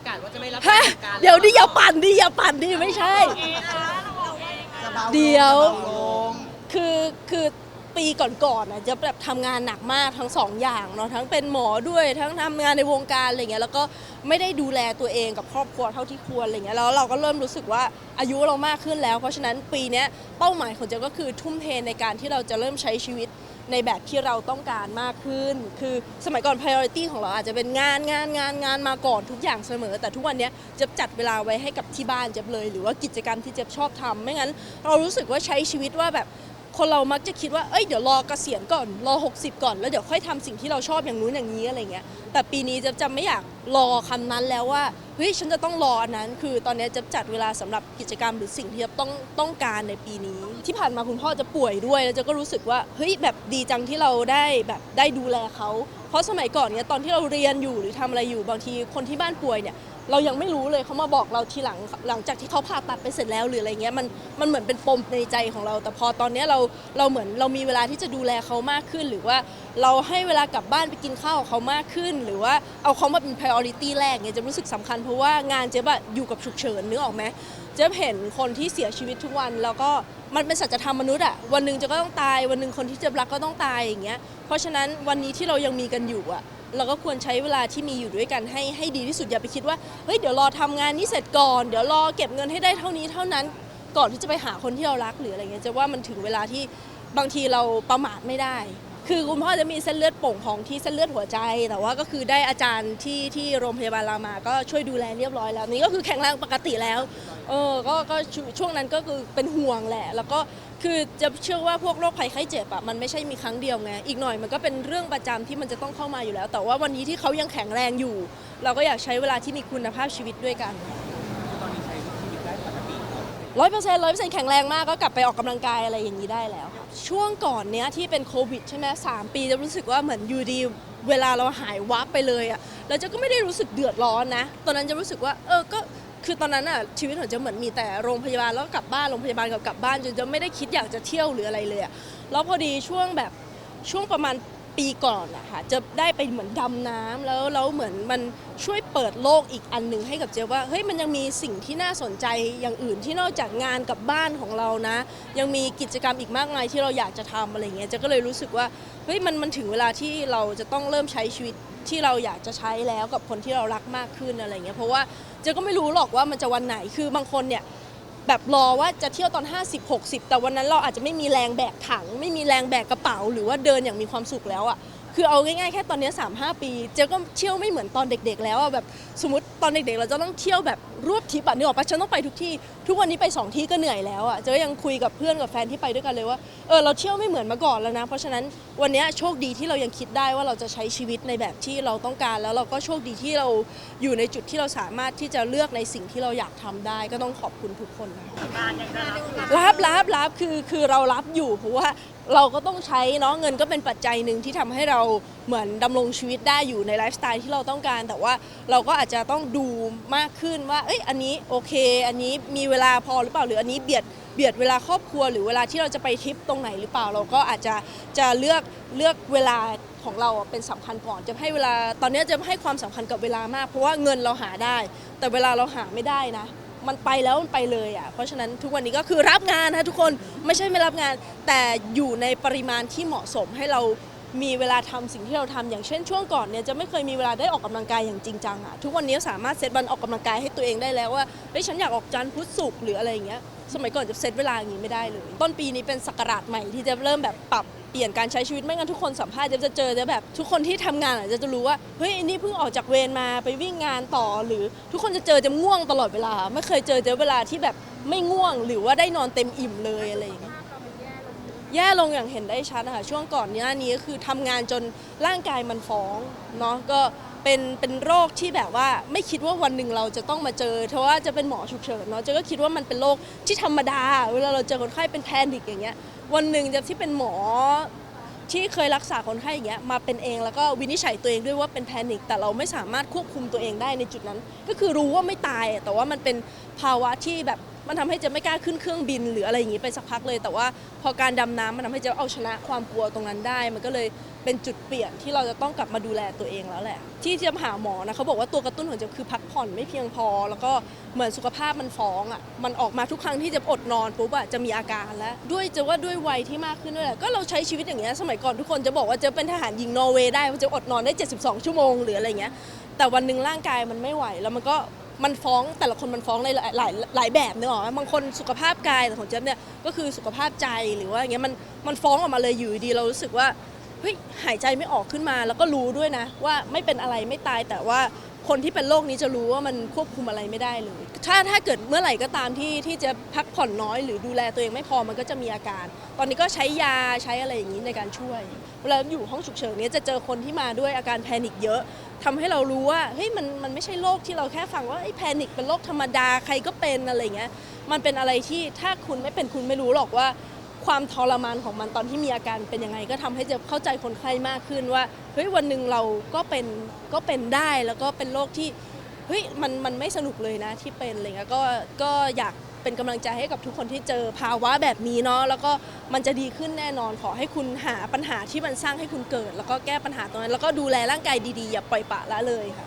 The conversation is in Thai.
ประกาศว่าจะไม่รับฮะการเดี๋ยวดิอย่าปั่นดิอย่าปั่นดิไม่ใช่ จะเบาลงเดี๋ยว จะเบาลงคือคือปีก่อนๆนะจะแบบทำงานหนักมากทั้งสองอย่างเนาะทั้งเป็นหมอด้วยทั้งทำงานในวงการอะไรเงี้ยแล้วก็ไม่ได้ดูแลตัวเองกับครอบครัวเท่าที่ควรอะไรเงี้ยแล้วเราก็เริ่มรู้สึกว่าอายุเรามากขึ้นแล้ว เพราะฉะนั้นปีเนี้ยเป้าหมายของเจ๊ก็คือทุ่มเทในการที่เราจะเริ่มใช้ชีวิต ในแบบที่เราต้องการมากขึ้น คือสมัยก่อน priority ของเราอาจจะเป็นงานงานงานงานมาก่อนทุกอย่างเสมอ แต่ทุกวันนี้เจะจัดเวลาไว้ให้กับที่บ้านเจ็บเลย หรือว่ากิจกรรมที่เจ็บชอบทำไม่งั้น เรารู้สึกว่าใช้ชีวิตว่าแบบ คนเรามักจะคิดว่า เอ้ย เดี๋ยวรอเกษียณก่อน รอ 60 ก่อน แล้วเดี๋ยวค่อยทำสิ่งที่เราชอบอย่างนู้นอย่างนี้อะไรเงี้ย แต่ปีนี้จะจะไม่อยากรอคำนั้นแล้วว่า เฮ้ย ฉันจะต้องรออันนั้น คือตอนนี้จะจัดเวลาสำหรับกิจกรรมหรือสิ่งที่จะต้องต้องการในปีนี้ ที่ผ่านมาคุณพ่อจะป่วยด้วย แล้วจะก็รู้สึกว่า เฮ้ย แบบดีจังที่เราได้แบบได้ดูแลเขา เพราะสมัยก่อนเนี่ยตอนที่เราเรียนอยู่หรือทำอะไรอยู่ บางทีคนที่บ้านป่วยเนี่ย เรายังไม่รู้เลยเขามาบอกเราทีหลังหลังจากที่เขาผ่าตัดไปเสร็จแล้วหรืออะไรเงี้ยมันมันเหมือนเป็นปมในใจของเรา แต่พอตอนเนี้ยเราเราเหมือนเรามีเวลาที่จะดูแลเขามากขึ้น หรือว่าเราให้เวลากลับบ้านไปกินข้าวกับเขามากขึ้น หรือว่าเอาเขามาเป็น priority แรกเนี่ยจะรู้สึกสำคัญเพราะว่างานเจ๊บอะอยู่กับฉุกเฉินนึกออกไหมเจ๊บเห็นคนที่เสียชีวิตทุกวันแล้วก็มันเป็นสัจธรรมมนุษย์อะวันหนึ่งเจะก็ต้องตาย วันหนึ่งคนที่เจ๊บรักก็ต้องตายอย่างเงี้ยเพราะฉะนั้นวันนี้ที่เรายังมีกันอยู่อะ เราก็ควรใช้เวลาที่มีอยู่ด้วยกันให้ให้ดีที่สุดอย่าไปคิดว่าเฮ้ยเดี๋ยวรอทำงานนี้เสร็จก่อน เดี๋ยวรอเก็บเงินให้ได้เท่านี้เท่านั้นก่อนที่จะไปหาคนที่เรารักหรืออะไรเงี้ยจะว่ามันถึงเวลาที่บางทีเราประมาทไม่ได้ คือคุณพ่อจะมีเส้นเลือดโป่งของที่เส้นเลือดหัวใจ แต่ว่าก็คือได้อาจารย์ที่ที่โรงพยาบาลรามาก็ช่วยดูแลเรียบร้อยแล้ว นี่ก็คือแข็งแรงปกติแล้วเออก็ก็ช่วงนั้นก็คือเป็นห่วงแหละ แล้วก็คือจะเชื่อว่าพวกโรคภัยไข้เจ็บอะมันไม่ใช่มีครั้งเดียวไงอีกหน่อยมันก็เป็นเรื่องประจำที่มันจะต้องเข้ามาอยู่แล้ว แต่ว่าวันนี้ที่เขายังแข็งแรงอยู่ เราก็อยากใช้เวลาที่มีคุณภาพชีวิตด้วยกัน ร้อยเปอร์เซ็นต์ร้อยเปอร์เซ็นต์แข็งแรงมากก็กลับไปออกกำลังกายอะไรอย่างนี้ได้แล้ว ช่วงก่อนเนี้ยที่เป็นโควิดใช่ไหมสามปีจะรู้สึกว่าเหมือนอยู่ดีเวลาเราหายวับไปเลยอะแล้วเจะก็ไม่ได้รู้สึกเดือดร้อนนะ ตอนนั้นจะรู้สึกว่า เออก็คือตอนนั้นอะชีวิตของเจะเหมือนมีแต่โรงพยาบาลแล้วก็กลับบ้านโรงพยาบาลกับกลับบ้านจนจะไม่ได้คิดอยากจะเที่ยวหรืออะไรเลยอะแล้วพอดีช่วงแบบช่วงประมาณ ปีก่อนอะค่ะจะได้ไปเหมือนดำน้ำแล้วแล้วเหมือนมันช่วยเปิดโลกอีกอันหนึ่งให้กับเจ๊ว่าเฮ้ยมันยังมีสิ่งที่น่าสนใจอย่างอื่นที่นอกจากงานกับบ้านของเรานะ ยังมีกิจกรรมอีกมากมายที่เราอยากจะทำอะไรเงี้ยเจ๊ก็เลยรู้สึกว่าเฮ้ยมันมันถึงเวลาที่เราจะต้องเริ่มใช้ชีวิตที่เราอยากจะใช้แล้วกับคนที่เรารักมากขึ้นอะไรเงี้ยเพราะว่าเจ๊ก็ไม่รู้หรอกว่ามันจะวันไหนคือบางคนเนี่ย แบบรอว่าจะเที่ยวตอน 50 60 แต่วันนั้นเราอาจจะไม่มีแรงแบกถัง ไม่มีแรงแบกกระเป๋า หรือว่าเดินอย่างมีความสุขแล้วอะ่ะ คือเอาง่ายๆแค่ตอนเนี้ย3 5 ปี เจ๊ก็เที่ยวไม่เหมือนตอนเด็ก ๆ แล้วอะ่ะแบบสมมติตอนเด็กๆ เราจะต้องเที่ยวแบบรวบทริปอะนึกออกปะฉันต้องไปทุกที่ ทุกวันนี้ไปสองที่ก็เหนื่อยแล้วอะ่ะเจ๊ก็ยังคุยกับเพื่อนกับแฟนที่ไปด้วยกันเลยว่าเออเราเที่ยวไม่เหมือนเมื่อก่อนแล้วนะ เพราะฉะนั้นวันเนี้ยโชคดีที่เรายังคิดได้ว่าเราจะใช้ชีวิตในแบบที่เราต้องการ แล้วเราก็โชคดีที่เราอยู่ในจุดที่เราสามารถที่จะเลือกในสิ่งที่เราอยากทำได้ ก็ต้องขอบคุณทุกคนนะคะรับรับรับคือคือเรารับอยู่เพราะว่า เราก็ต้องใช้เนาะเงินก็เป็นปัจจัยหนึ่งที่ทำให้เราเหมือนดำรงชีวิตได้อยู่ในไลฟ์สไตล์ที่เราต้องการ แต่ว่าเราก็อาจจะต้องดูมากขึ้นว่าเอ้ยอันนี้โอเค อันนี้มีเวลาพอหรือเปล่าหรืออันนี้เบียดเบียดเวลาครอบครัว หรือเวลาที่เราจะไปทริปตรงไหนหรือเปล่า เราก็อาจจะจะเลือกเลือกเวลาของเราเป็นสำคัญก่อนจะให้เวลาตอนนี้จะให้ความสำคัญกับเวลามาก เพราะว่าเงินเราหาได้ แต่เวลาเราหาไม่ได้นะ มันไปแล้วมันไปเลยอะเพราะฉะนั้นทุกวันนี้ก็คือรับงานนะทุกคนไม่ใช่ไม่รับงาน แต่อยู่ในปริมาณที่เหมาะสมให้เรา มีเวลาทำสิ่งที่เราทำอย่างเช่นช่วงก่อนเนี่ยจะไม่เคยมีเวลาได้ออกกำลังกายอย่างจริงจังอะทุกวันนี้สามารถเซตวันออกกำลังกายให้ตัวเองได้แล้วว่าเฮ้ยฉันอยากออกจันทร์พุธศุกร์หรืออะไรอย่างเงี้ยสมัยก่อนจะเซตเวลาอย่างนี้ไม่ได้เลย ต้นปีนี้เป็นศักราชใหม่ที่จะเริ่มแบบปรับเปลี่ยนการใช้ชีวิตไม่งั้นทุกคนสัมภาษณ์จะจะเจอจะแบบ ทุกคนที่ทำงานอะจะจะรู้ว่าเฮ้ยอันนี้เพิ่งออกจากเวรมาไปวิ่งงานต่อหรือ ทุกคนจะเจอจะง่วงตลอดเวลา ไม่เคยเจอเจะเวลาที่แบบไม่ง่วงหรือว่าได้นอนเต็มอิ่มเลยอะไรอย่างเงี้ย แย่ลงอย่างเห็นได้ชัดนะคะช่วงก่อนหน้านี้ก็คือทำงานจนร่างกายมันฟ้องเนาะก็เป็นเป็นโรคที่แบบว่าไม่คิดว่าวันหนึ่งเราจะต้องมาเจอเพราะว่าจะเป็นหมอฉุกเฉินเนาะเจะก็คิดว่ามันเป็นโรคที่ธรรมดา เวลาเราเจอคนไข้เป็นแพนิคอย่างเงี้ยวันหนึ่งจะที่เป็นหมอ ที่เคยรักษาคนไข้อย่างเงี้ยมาเป็นเองแล้วก็วินิจฉัยตัวเองด้วยว่าเป็นแพนิคแต่เราไม่สามารถควบคุมตัวเองได้ในจุดนั้น ก็คือรู้ว่าไม่ตายแต่ว่ามันเป็นภาวะที่แบบ มันทำให้จะไม่กล้าขึ้นเครื่องบิน หรืออะไรอย่างนี้ไปสักพักเลย แต่ว่าพอการดำน้ำมันทำให้เจะเอาชนะความกลัวตรงนั้นได้ มันก็เลยเป็นจุดเปลี่ยนที่เราจะต้องกลับมาดูแลตัวเองแล้วแหละ ที่จะหาหมอนะเขาบอกว่าตัวกระตุ้นของเจะคือพักผ่อนไม่เพียงพอ แล้วก็เหมือนสุขภาพมันฟ้องอะมันออกมาทุกครั้งที่จะอดนอนปุ๊บอะจะมีอาการแล้ว ด้วยจะว่าด้วยวัยที่มากขึ้นด้วยแหละก็เราใช้ชีวิตอย่างเงี้ยสมัยก่อนทุกคนจะบอกว่าจะเป็นทหารหญิงนอร์เวย์ได้ว่าจะอดนอนได้ 72 ชั่วโมงหรืออะไรเงี้ยแต่วันหนึ่งร่างกายมันไม่ไหวแล้วมันก็ มันฟ้องแต่ละคนมันฟ้องในหลายหลายหลายแบบเนอะบางคนสุขภาพกายแต่ของเจ๊ยบเนี่ยก็คือสุขภาพใจหรือว่าอย่างเงี้ยมันมันฟ้องออกมาเลยอยู่ดีเรารู้สึกว่า เฮ้ยหายใจไม่ออกขึ้นมา แล้วก็รู้ด้วยนะ ว่าไม่เป็นอะไรไม่ตายแต่ว่าคนที่เป็นโรคนี้จะรู้ว่ามันควบคุมอะไรไม่ได้เลย ถ้าถ้าเกิดเมื่อไหร่ก็ตามที่ที่จะพักผ่อนน้อย หรือดูแลตัวเองไม่พอมันก็จะมีอาการ ตอนนี้ก็ใช้ยาใช้อะไรอย่างนี้ในการช่วย เวลาอยู่ห้องฉุกเฉินเนี้ยจะเจอคนที่มาด้วยอาการแพนิคเยอะทำให้เรารู้ว่าเฮ้ยมันมันไม่ใช่โรคที่เราแค่ฟังว่าไอ้แพนิคเป็นโรคธรรมดาใครก็เป็นอะไรเงี้ย มันเป็นอะไรที่ถ้าคุณไม่เป็นคุณไม่รู้หรอกว่า ความทรมานของมันตอนที่มีอาการเป็นยังไง ก็ทำให้เจะเข้าใจคนไข้มากขึ้นว่าเฮ้ยวันหนึ่งเราก็เป็นก็เป็นได้แล้วก็เป็นโรคที่เฮ้ยมันมันไม่สนุกเลยนะที่เป็นอะไรเงี้ยก็ก็อยากเป็นกำลังใจให้กับทุกคนที่เจอภาวะแบบนี้เนาะแล้วก็มันจะดีขึ้นแน่นอนขอให้คุณหาปัญหาที่มันสร้างให้คุณเกิด แล้วก็แก้ปัญหาตรงนั้นแล้วก็ดูแลร่างกายดีๆอย่าปล่อยปละละเลยค่ะ